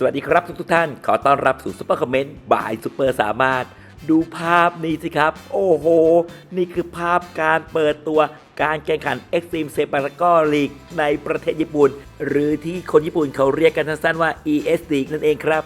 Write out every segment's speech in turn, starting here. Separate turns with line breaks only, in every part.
สวัสดีครับทุกทท่าน ขอต้อนรับสู่ซุปเปอร์คอมเมนต์บายซุปเปอร์สามารถ ดูภาพนี้สิครับ โอ้โห นี่คือภาพการเปิดตัวการแข่งขัน Extreme s e p a r a g o League ในประเทศญี่ปุ่น หรือที่คนญี่ปุ่นเขาเรียกกันสั้นๆว่า ES League นั่นเองครับ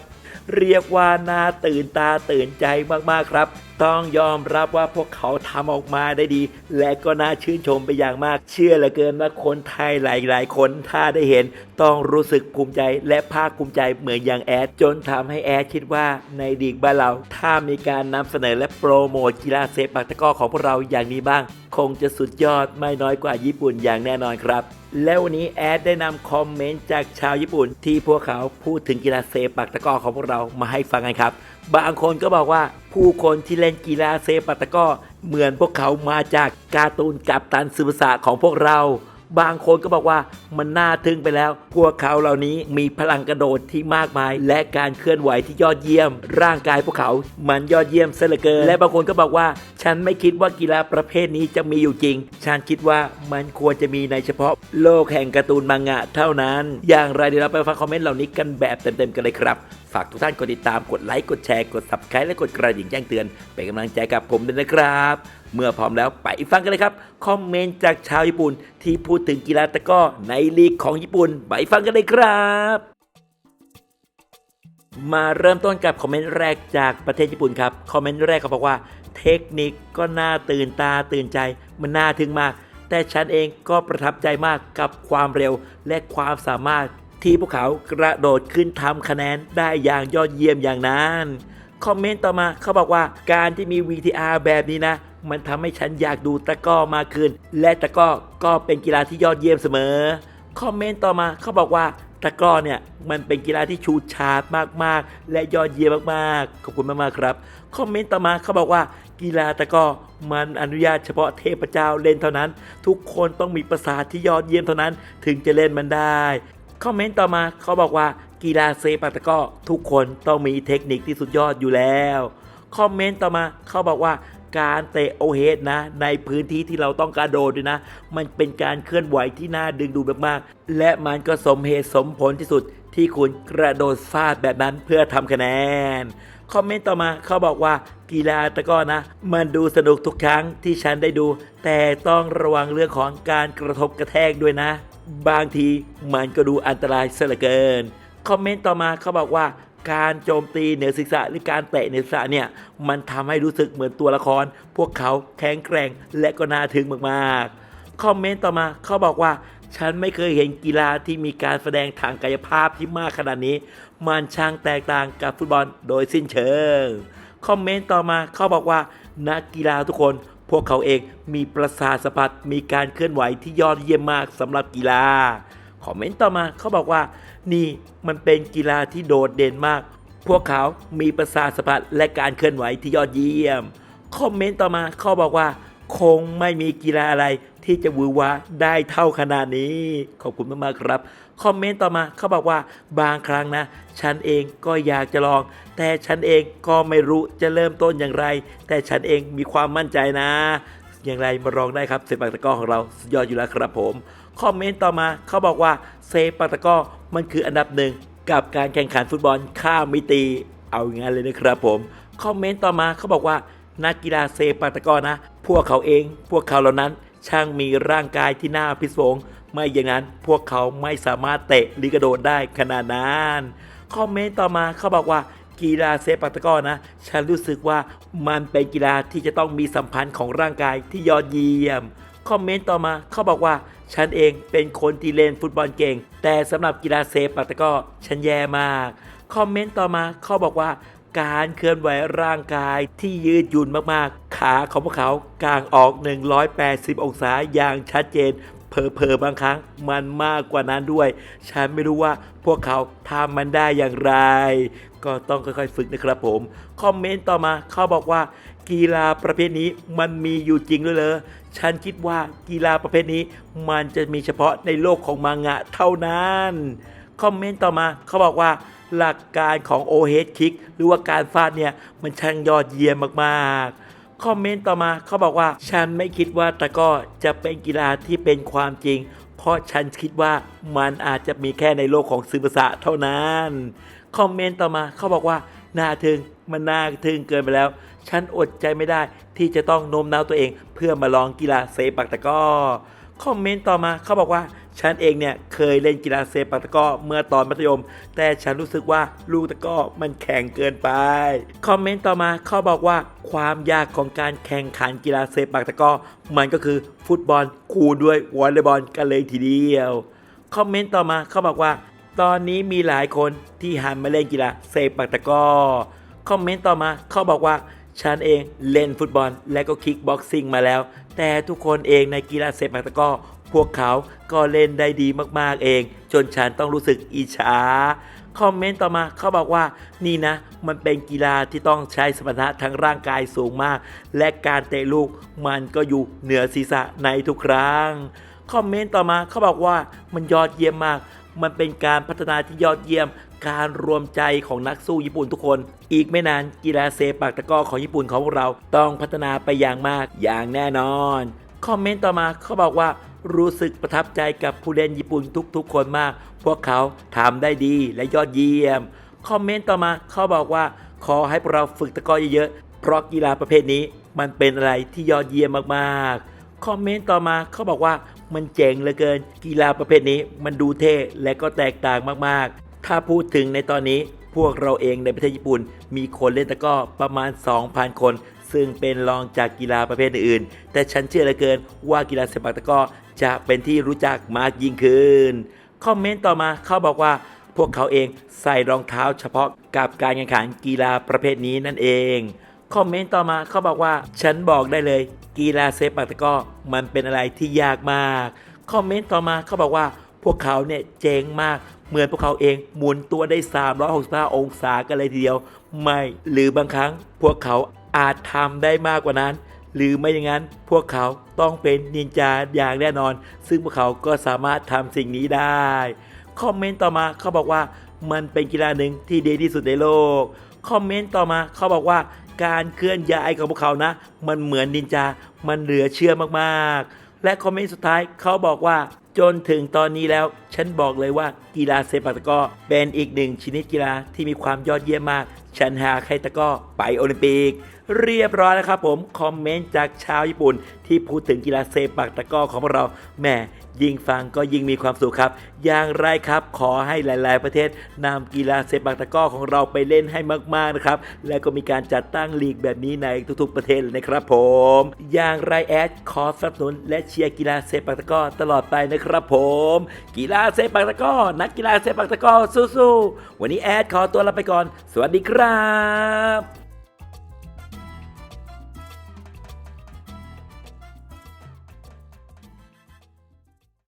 เรียกว่าน่าตื่นตาตื่นใจมากๆครับต้องยอมรับว่าพวกเขาทำออกมาได้ดี และก็น่าชื่นชมไปอย่างมาก เชื่อเหลือเกินว่าคนไทยหลายๆ คนถ้าได้เห็น ต้องรู้สึกภูมิใจและภาคภูมิใจเหมือนอย่างแอด จนทำให้แอดคิดว่าในดีกบ้านเรา ถ้ามีการนำเสนอและโปรโมทกีฬาเซปักตะก้อของพวกเราอย่างนี้บ้าง คงจะสุดยอดไม่น้อยกว่าญี่ปุ่นอย่างแน่นอนครับแล้ววันนี้แอดได้นำคอมเมนต์จากชาวญี่ปุ่น ที่พวกเขาพูดถึงกีฬาเซปักตะก้อของพวกเรามาให้ฟังกันครับ บางคนก็บอกว่าผู้คนที่เล่นกีฬาเซปัตะก้อเหมือนพวกเขามาจากการ์ตูนกับตันซึมสะของพวกเรา บางคนก็บอกว่ามันน่าทึ่งไปแล้ว พวกเขาเหล่านี้มีพลังกระโดดที่มากมาย และการเคลื่อนไหวที่ยอดเยี่ยม ร่างกายพวกเขา มันยอดเยี่ยมเสียเหลือเกิน และบางคนก็บอกว่า ฉันไม่คิดว่ากีฬาประเภทนี้จะมีอยู่จริง ฉันคิดว่ามันควรจะมีในเฉพาะโลกแห่งการ์ตูนมังงะเท่านั้น อย่างไรเดี๋ยวเราไปฟังคอมเมนต์เหล่านี้กันแบบเต็มๆกันเลยครับ ฝากทุกท่านกดติดตามกดไลค์กดแชร์กด subscribe และกดกระดิ่งแจ้งเตือน เป็นกำลังใจกับผมด้วยนะครับ เมื่อพร้อมแล้วไปฟังกันเลยครับ คอมเมนต์จากชาวญี่ปุ่น ที่พูดถึงกีฬาตะกร้อในลีกของญี่ปุ่น ไปฟังกันเลยครับมาเริ่มต้นกับคอมเมนต์แรกจากประเทศญี่ปุ่นครับ คอมเมนต์แรกเขาบอกว่า เทคนิคก็น่าตื่นตาตื่นใจ มันน่าทึ่งมาก แต่ฉันเองก็ประทับใจมากกับความเร็วและความสามารถ ที่พวกเขากระโดดขึ้นทำคะแนนได้อย่างยอดเยี่ยมอย่างนั้น คอมเมนต์ต่อมาเขาบอกว่าการที่มี VTR แบบนี้นะ มันทำให้ฉันอยากดูตะก้อมากขึ้น และตะก้อก็เป็นกีฬาที่ยอดเยี่ยมเสมอ คอมเมนต์ต่อมาเขาบอกว่าตะกร้อเนี่ยมันเป็นกีฬาที่ชูชาร์ปมากๆ และยอดเยี่ยมมากๆ ขอบคุณมากๆครับคอมเมนต์ต่อมาเขาบอกว่ากีฬาตะกร้อมันอนุญาตเฉพาะเทพเจ้าเล่นเท่านั้น ทุกคนต้องมีประสาทที่ยอดเยี่ยมเท่านั้น ถึงจะเล่นมันได้ คอมเมนต์ต่อมาเขาบอกว่ากีฬาเซปัตะก้อทุกคนต้องมีเทคนิคที่สุดยอดอยู่แล้ว คอมเมนต์ต่อมาเขาบอกว่าการเตะโอเฮดนะ ในพื้นที่ที่เราต้องการโดดด้วยนะ มันเป็นการเคลื่อนไหวที่น่าดึงดูดมากๆ และมันก็สมเหตุสมผลที่สุดที่คุณกระโดดฟาดแบบนั้นเพื่อทำคะแนน คอมเมนต์ต่อมาเขาบอกว่ากีฬาตะก้อนะ มันดูสนุกทุกครั้งที่ฉันได้ดู แต่ต้องระวังเรื่องของการกระทบกระแทกด้วยนะ บางทีมันก็ดูอันตรายเสียเหลือเกิน คอมเมนต์ต่อมาเขาบอกว่าการโจมตีเหนือศีรษะหรือการเตะเหนือศีรษะเนี่ยมันทำให้รู้สึกเหมือนตัวละคร พวกเขาแข็งแกร่งและก็น่าทึ่งมากๆ คอมเมนต์ต่อมาเขาบอกว่า ฉันไม่เคยเห็นกีฬาที่มีการแสดงทางกายภาพที่มากขนาดนี้ มันช่างแตกต่างกับฟุตบอลโดยสิ้นเชิง คอมเมนต์ต่อมาเขาบอกว่านักกีฬาทุกคน พวกเขาเองมีประสาทสัมผัสมีการเคลื่อนไหวที่ยอดเยี่ยมมากสำหรับกีฬา คอมเมนต์ต่อมาเขาบอกว่า นี่มันเป็นกีฬาที่โดดเด่นมาก พวกเขามีประสาทสัมผัสและการเคลื่อนไหวที่ยอดเยี่ยม คอมเมนต์ต่อมาเขาบอกว่า คงไม่มีกีฬาอะไร ที่จะวือวาได้เท่าขนาดนี้ ขอบคุณมากๆครับ คอมเมนต์ต่อมาเขาบอกว่าบางครั้งนะ ฉันเองก็อยากจะลอง แต่ฉันเองก็ไม่รู้จะเริ่มต้นอย่างไร แต่ฉันเองมีความมั่นใจนะ อย่างไรมาลองได้ครับเซปักตะก้อของเราสุดยอดอยู่แล้วครับผมคอมเมนต์ต่อมาเขาบอกว่าเซปักตะก้อมันคืออันดับหนึ่งกับการแข่งขันฟุตบอลข้ามมิติเอาอย่างนั้นเลยนะครับผมคอมเมนต์ต่อมาเขาบอกว่านักกีฬาเซปัตะก้อนะ พวกเขาเอง พวกเขาเหล่านั้น ช่างมีร่างกายที่น่าพิศวงไม่อย่างนั้นพวกเขาไม่สามารถเตะหรือกระโดดได้ขนาดนั้นคอมเมนต์ต่อมาเขาบอกว่ากีฬาเซปัตะก้อนะ ฉันรู้สึกว่ามันเป็นกีฬาที่จะต้องมีสัมพันธ์ของร่างกายที่ยอดเยี่ยม คอมเมนต์ต่อมาเขาบอกว่า ฉันเองเป็นคนที่เล่นฟุตบอลเก่ง แต่สำหรับกีฬาเซปัตะก้อฉันแย่มาก คอมเมนต์ต่อมาเขาบอกว่า การเคลื่อนไหวร่างกายที่ยืดหยุ่นมากๆ ขาของพวกเขากางออก 180 องศาอย่างชัดเจนเพอเพอๆบางครั้งมันมากกว่านั้นด้วย ฉันไม่รู้ว่าพวกเขาทำมันได้อย่างไร ก็ต้องค่อยๆฝึกนะครับผม คอมเมนต์ต่อมาเขาบอกว่า กีฬาประเภทนี้มันมีอยู่จริงด้วยเหรอฉันคิดว่ากีฬาประเภทนี้มันจะมีเฉพาะในโลกของมังงะเท่านั้น คอมเมนต์ต่อมาเขาบอกว่าหลักการของ o h e a d kick หรือว่าการฟาดเนี่ยมันช่างยอดเยี่ยมมากๆ คอมเมนต์ต่อมาเขาบอกว่า ฉันไม่คิดว่าตะก้อจะเป็นกีฬาที่เป็นความจริง เพราะฉันคิดว่ามันอาจจะมีแค่ในโลกของสื่อภาษาเท่านั้น คอมเมนต์ต่อมาเขาบอกว่าน่าทึ่งมันน่าทึ่งเกินไปแล้ว ฉันอดใจไม่ได้ที่จะต้องโน้มน้าวตัวเอง เพื่อมาลองกีฬาเซปักตะก้อคอมเมนต์ต่อมาเขาบอกว่า ฉันเองเนี่ยเคยเล่นกีฬาเซปัตะก้อเมื่อตอนมัธยม แต่ฉันรู้สึกว่าลูกตะก้อมันแข็งเกินไป คอมเมนต์ต่อมาเขาบอกว่าความยากของการแข่งขันกีฬาเซปัตะก้อมันก็คือฟุตบอลคูณด้วยวอลเลย์บอลกันเลยทีเดียว คอมเมนต์ต่อมาเขาบอกว่า ตอนนี้มีหลายคนที่หันมาเล่นกีฬาเซปัตะก้อคอมเมนต์ต่อมาเขาบอกว่าฉันเองเล่นฟุตบอลและก็คิกบ็อกซิ่งมาแล้ว แต่ทุกคนเองในกีฬาเซปัตะก้อ พวกเขาก็เล่นได้ดีมากๆเอง จนฉันต้องรู้สึกอิจฉาคอมเมนต์ต่อมาเขาบอกว่านี่นะ มันเป็นกีฬาที่ต้องใช้สมรรถนะทางร่างกายสูงมาก และการเตะลูกมันก็อยู่เหนือศีรษะในทุกครั้งคอมเมนต์ต่อมาเขาบอกว่ามันยอดเยี่ยมมาก มันเป็นการพัฒนาที่ยอดเยี่ยม การรวมใจของนักสู้ญี่ปุ่นทุกคน อีกไม่นานกีฬาเซปักตะก้อของญี่ปุ่นของเราต้องพัฒนาไปอย่างมากอย่างแน่นอน คอมเมนต์ต่อมาเขาบอกว่า รู้สึกประทับใจกับผู้เล่นญี่ปุ่นทุกๆ คนมาก พวกเขาทำได้ดีและยอดเยี่ยม คอมเมนต์ต่อมาเขาบอกว่า ขอให้พวกเราฝึกตะก้อเยอะๆ เพราะกีฬาประเภทนี้มันเป็นอะไรที่ยอดเยี่ยมมากๆ คอมเมนต์ต่อมาเขาบอกว่ามันเจ๋งเหลือเกิน กีฬาประเภทนี้มันดูเท่และก็แตกต่างมากๆ ถ้าพูดถึงในตอนนี้พวกเราเองในประเทศญี่ปุ่น มีคนเล่นตะก้อประมาณ 2,000 คน ซึ่งเป็นรองจากกีฬาประเภทอื่น แต่ฉันเชื่อเหลือเกินว่ากีฬาเซปักตะก้อ จะเป็นที่รู้จักมากยิ่งขึ้น คอมเมนต์ต่อมาเขาบอกว่า พวกเขาเองใส่รองเท้าเฉพาะกับการแข่งขันกีฬาประเภทนี้นั่นเอง คอมเมนต์ต่อมาเขาบอกว่า ฉันบอกได้เลย กีฬาเซปักตะก้อมันเป็นอะไรที่ยากมาก คอมเมนต์ต่อมาเขาบอกว่า พวกเขาเนี่ยเจ๋งมากเหมือนพวกเขาเองหมุนตัวได้ 365 องศากันเลยทีเดียว ไม่ หรือบางครั้งพวกเขาอาจทำได้มากกว่านั้น หรือไม่อย่างนั้นพวกเขาต้องเป็นนินจาอย่างแน่นอน ซึ่งพวกเขาก็สามารถทำสิ่งนี้ได้ คอมเมนต์ต่อมาเขาบอกว่ามันเป็นกีฬาหนึ่งที่ดีที่สุดในโลก คอมเมนต์ต่อมาเขาบอกว่าการเคลื่อนย้ายของพวกเขานะ มันเหมือนนินจา มันเหลือเชื่อมากๆ และคอมเมนต์สุดท้ายเขาบอกว่า จนถึงตอนนี้แล้ว ฉันบอกเลยว่ากีฬาเซปัตะก้อเป็นอีกหนึ่งชนิดกีฬาที่มีความยอดเยี่ยมมากฉันหาใครตะก้อไปโอลิมปิก เรียบร้อยแล้วครับผม คอมเมนต์จากชาวญี่ปุ่น ที่พูดถึงกีฬาเซปักตะก้อของเราแหม่ ยิ่งฟังก็ยิ่งมีความสุขครับ อย่างไรครับขอให้หลาย ๆ ประเทศนำกีฬาเซปักตะก้อของเราไปเล่นให้มาก ๆ นะครับ และก็มีการจัดตั้งลีกแบบนี้ในทุก ๆ ประเทศเลยนะครับผม อย่างไรแอดขอสนับสนุนและเชียร์กีฬาเซปักตะก้อตลอดไปนะครับผม กีฬาเซปักตะก้อนักกีฬาเซปักตะก้อสู้ ๆ วันนี้แอดขอตัวลาไปก่อน สวัสดีครับ